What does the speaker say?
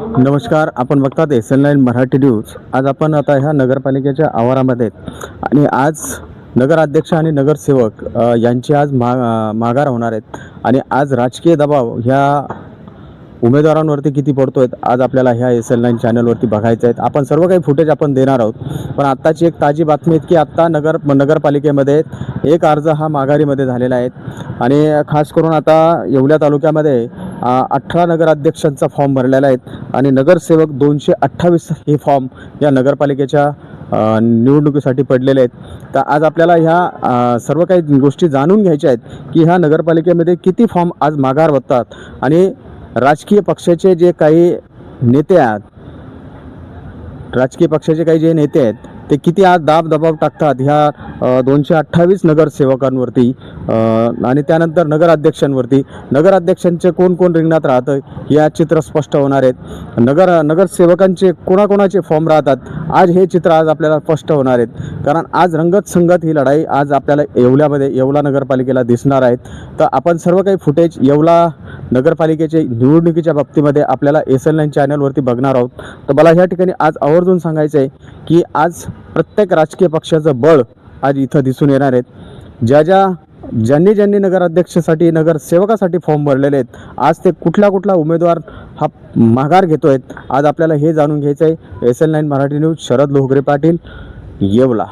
नमस्कार आपण बघतात S L nine Marathi news आज आपण आता ह्या नगरपालिकेच्या आवारामध्ये आहेत. आणि आज नगराध्यक्ष आणि नगरसेवक यांचे यांची आज मा माघार होणार आहेत आणि आज राजकीय दबाव ह्या उमेदवारांवरती किती पडतो आहेत आज आपल्याला ह्या एस एल नाईन चॅनलवरती बघायचं आहेत आपण सर्व काही फुटेज आपण देणार आहोत. पण आत्ताची एक ताजी बातमी आहे की आत्ता नगर नगरपालिकेमध्ये एक अर्ज हा माघारीमध्ये झालेला आहे. आणि खास करून आता येवल्या तालुक्यामध्ये अठरा नगराध्यक्षांचा फॉर्म भरलेला आहे. आणि नगरसेवक दोनशे अठ्ठावीस हे फॉर्म या नगरपालिकेच्या निवडणुकीसाठी पडलेले आहेत. तर आज आपल्याला ह्या सर्व काही गोष्टी जाणून घ्यायच्या आहेत की ह्या नगरपालिकेमध्ये किती फॉर्म आज माघार बघतात. आणि राजकीय पक्षाचे जे काही नेते आहेत राजकीय पक्षाचे काही जे नेते आहेत ते किती आज दाब दबाव टाकतात ह्या दोनशे अठ्ठावीस नगरसेवकांवरती आणि त्यानंतर नगराध्यक्षांवरती. नगराध्यक्षांचे कोण कोण रिंगणात राहतं या चित्र स्पष्ट होणार आहेत. नगर नगरसेवकांचे कोणाकोणाचे फॉर्म राहतात आज हे चित्र आज आपल्याला स्पष्ट होणार आहेत. कारण आज रंगत संगत ही लढाई आज आपल्याला येवल्यामध्ये येवला नगरपालिकेला दिसणार आहेत तर आपण सर्व काही फुटेज येवला नगरपालिकेचे निवडणुकीच्या बाबतीमध्ये आपल्याला एस एल एन चॅनलवरती बघणार आहोत. तर मला ह्या ठिकाणी आज आवर्जून सांगायचं आहे की आज प्रत्येक राजकीय पक्षाचं बळ आज इथं दिसून येणार आहेत ज्या ज्या ज्यांनी ज्यांनी नगराध्यक्षासाठी नगरसेवकासाठी फॉर्म भरलेले आहेत आज ते कुठला कुठला उमेदवार हा माघार घेतो आहेत आज आपल्याला हे जाणून घ्यायचं आहे S L nine Marathi news Sharad Lohgare Patil Yeola.